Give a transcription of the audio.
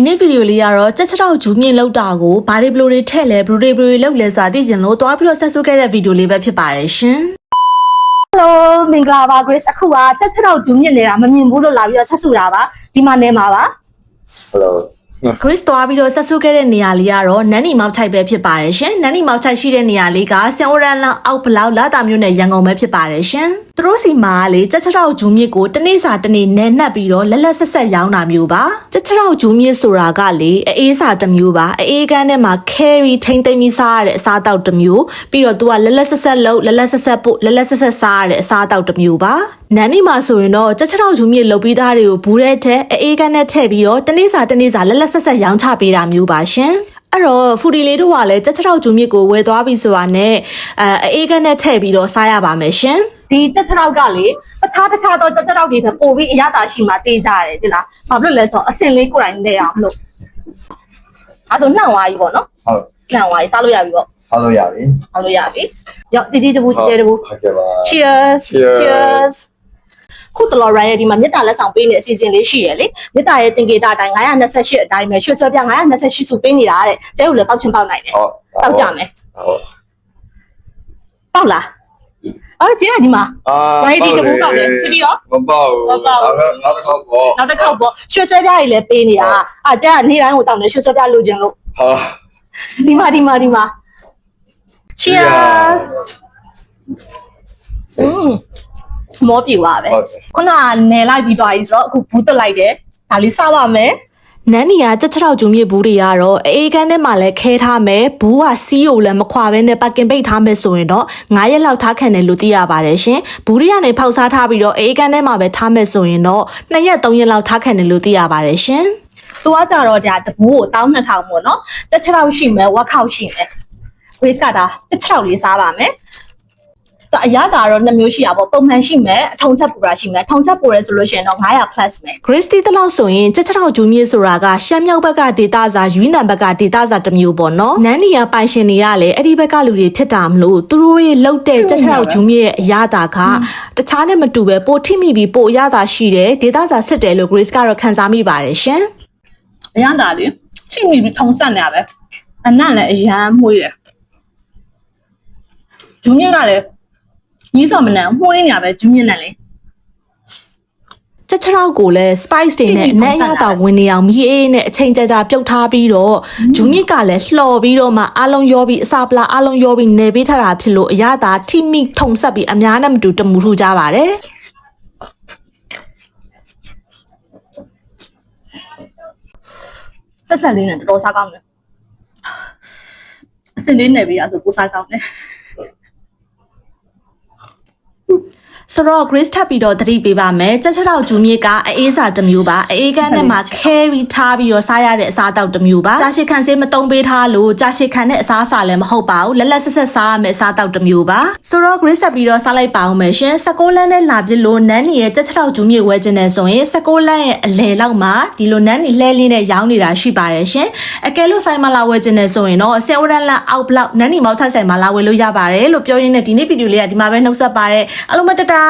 ဒီနေ့ဗီဒီယိုလေးကတော့ကြက်ချောက်ဂျူးမြင့်လောက်တာကိုဘာတွေဘလိုတွေထည့်လဲဘလိုတွေဘလိုတွေလောက်လဲဆိုတာသိချင်လို့တွားပြီးတော့ဆက်ဆုပ်ခဲ့တဲ့ဗီဒီယိုလေးပဲဖြစ်ပါတယ်ရှင် Hello မင်္ဂလာပါ Grace အခုကတက်ချက်တော့ဂျူးမြင့်နေတာမမြင်ဘူးလို့လာပြီးတော့ဆက်ဆူတာပါဒီမှာနေမှာပါ Hello. Chris တွားပြီးတော့ဆက်ဆုပ်ခဲ့တဲ့နေရာလေးကတော့နန်းနီမောက်ချိုက်ပဲဖြစ်ပါတယ်ရှင်နန်းနီမောက်ချိုက်ရှိတဲ့နေရာလေးကဆန်အိုရန်လန်အောက်ဘလောက်လာတာမျိုးနဲ့ရန်ကုန်ပဲဖြစ်ပါတယ်ရှင် သူတို့စီမှာလေကြက်ချောက်ဂျူးမြင့်ကိုတနေ့စာတနေ့နဲနှက်ပြီးတော့လက်လက်ဆက်ဆက်ရောင်းတာမျိုးပါကြက်ချောက်ဂျူးမြင့်ဆိုတာကလေအေးစာတစ်မျိုးပါအေးကန်းထဲမှာ carry ထိမ့်သိမ့်ပြီးစားရတဲ့အစားအသောက်တစ်မျိုးပြီးတော့သူကလက်လက်ဆက်ဆက်လုံးလက်လက်ဆက်ဆက်ပို့လက်လက်ဆက်ဆက်စားရတဲ့အစားအသောက်တစ်မျိုးပါနန်းနီမှာဆိုရင်တော့ကြက်ချောက်ဂျူးမြင့်လုတ်ပြီးသားတွေကိုဘူးတဲ့ထက်အေးကန်းနဲ့ထည့်ပြီးတော့တနေ့စာတနေ့စာလက်လက်ဆက်ဆက်ရောင်းချပေးတာမျိုးပါရှင်အဲ့တော့ဖူဒီလေးတို့ကလည်းကြက်ချောက်ဂျူးမြင့်ကိုဝယ်သွားပြီဆိုတာနဲ့အဲအေးကန်းနဲ့ထည့်ပြီးတော့စားရပါမယ်ရှင် ဒီတက်ချက်တော့ကလေတခြားတခြားတော့တက်ချက်တော့တွေပဲပို့ပြီးအရသာရှိမှတေးကြရတယ်ဒီလားဘာဖြစ်လို့လဲဆိုတော့အစင်လေးကိုယ်တိုင်နေအောင်လို့အဲဆိုနှံ့သွားပြီပေါ့နော်ဟုတ်နှံ့သွားပြီစားလို့ရပြီပေါ့အားလို့ရပြီစားလို့ရပြီရောက်တီတီတဘူးတီတီတဘူးဟုတ်ကဲ့ပါ Cheers Cheers Cheers ခုတလော်ရိုင်းရဲ့ဒီမှာမြေတားလက်ဆောင်ပေးနေတဲ့အစီအစဉ်လေးရှိရလေမြေတားရဲ့တင်ကေတာအတိုင်း928အတိုင်းပဲရွှေဆွဲပြ928စုပေးနေတာတဲ့ကျဲတို့လည်းပေါက်ချင်ပေါက်နိုင်တယ်ဟုတ်ပေါက်ကြမယ်ဟုတ်ပေါက်လား အော်ကျဲဒီမှာအာရိုင်းဒီတဘူးပေါက်တယ်တီတီရောမပေါက်ဘူးမပေါက်ဘူးနောက်တစ်ခေါက်ပေါ့နောက်တစ်ခေါက်ပေါ့ရွှေဆွဲပြားကြီးလည်းပေးနေတာအာကျဲကနေ့တိုင်းကိုတောင်းနေရွှေဆွဲပြားလိုချင်လို့ဟာဒီမှာဒီမှာဒီမှာ Cheers อืมမောပြေပါပဲဟုတ်တယ်ခုနကနယ်လိုက်ပြီးသွားပြီဆိုတော့အခုဘူးတက်လိုက်တယ်ဒါလေးစားပါမယ် နန်းနီကကြက်ချောက်ဂျုံမြစ်ဘူးတွေကတော့အေးကန်းထဲမှာလည်းခဲထားမယ်ဘူးကစီးကိုလည်းမခွာဘဲနဲ့ပတ်ကင်ပိတ်ထားမယ်ဆိုရင်တော့9ရက်လောက်ထားခံတယ်လို့သိရပါတယ်ရှင်ဘူးတွေကနေဖောက်စားထားပြီးတော့အေးကန်းထဲမှာပဲထားမယ်ဆိုရင်တော့2ရက်3ရက်လောက်ထားခံတယ်လို့သိရပါတယ်ရှင်သူကကြတော့ဒါတဘူးကို12000ပေါ့နော်တက်ချောက်ရှိမယ်ဝက်ခောက်ရှိမယ် Grace ကဒါတက်ချောက်လေးစားပါမယ် ဒါအရသာတော့နှစ်မျိုးရှိတာပေါ့ပုံမှန်ရှိမယ်အထုံချက်ပူတာရှိမယ်ထုံချက်ပူရဲဆိုလို့ရှိရင်တော့900 plus မယ် Christy တလောက်ဆိုရင်ကြက်ချောက်ဂျုံမြစ်ဆိုတာကရှမ်းမြောက်ဘက်ကဒေတာစာယူနန်ဘက်ကဒေတာစာတစ်မျိုးပေါ့နော်နန်းနီကပိုင်ရှင်တွေကလည်းအဲ့ဒီဘက်ကလူတွေဖြစ်တာမလို့သူတို့ရဲ့လှုပ်တဲ့ကြက်ချောက်ဂျုံမြစ်ရဲ့အရသာကတခြားနဲ့မတူပဲပိုထိမိပြီးပိုအရသာရှိတယ်ဒေတာစာစစ်တယ်လို့ Grace ကတော့ခံစားမိပါတယ်ရှင်အရသာလေးချိမိပြီးထုံဆက်နေရပဲအနံ့လည်းအရန်မှုရယ်ဂျူးမြင့်ကလည်း ကြီးစော်မနန်မှုရင်းနေရပဲဂျူးမြင့်နဲ့လေကြက်ချောက်ကိုလည်း spice တွေနဲ့အနက်အရသာဝင်နေအောင်မီးအေးနဲ့အချိန်ကြာကြာပြုတ်ထားပြီးတော့ဂျူးမြစ်ကလည်းလှော်ပြီးတော့မှအလုံးရောပြီးအစာပလာအလုံးရောပြီးနေပေးထားတာဖြစ်လို့အရသာထိမိထုံဆက်ပြီးအများနဲ့မတူတမူထူကြပါတယ်ဆက်ဆက်လေးနဲ့တော်တော်စားကောင်းတယ်အစင်လေးနဲ့ပြီးရဆိုကိုစားကောင်းတယ် ဆိုတော့ Grace ထပ်ပြီးတော့သတိပေးပါမယ်ကြက်ချောက်ဂျူမြစ်ကအေးစာတစ်မျိုးပါအေးကန်းထဲမှာ carry ထားပြီးတော့စားရတဲ့အစားအသောက်တစ်မျိုးပါကြာရှည်ခံစေးမတုံးပေးထားလို့ကြာရှည်ခံတဲ့အစားအစာလည်းမဟုတ်ပါဘူးလက်လက်ဆက်ဆက်စားရမယ့်အစားအသောက်တစ်မျိုးပါဆိုတော့ Grace ဆက်ပြီးတော့စားလိုက်ပါအောင်မယ်ရှင်16လမ်းနဲ့လာပြလို့နန်းနီရဲ့ကြက်ချောက်ဂျူမြစ်ဝဲခြင်းနဲ့ဆိုရင်16လမ်းရဲ့အလယ်လောက်မှာဒီလိုနန်းနီလှဲလင်းနဲ့ရောင်းနေတာရှိပါတယ်ရှင်အကယ်လို့ဆိုင်မလာဝဲခြင်းနဲ့ဆိုရင်တော့ဆယ်ဝရန်လန်အောက်ဘလောက်နန်းနီမောက်ထဆိုင်မှာလာဝဲလို့ရပါတယ်လို့ပြောရင်းနဲ့ဒီနေ့ဗီဒီယိုလေးကဒီမှာပဲနှုတ်ဆက်ပါတယ်အားလုံးမတတာ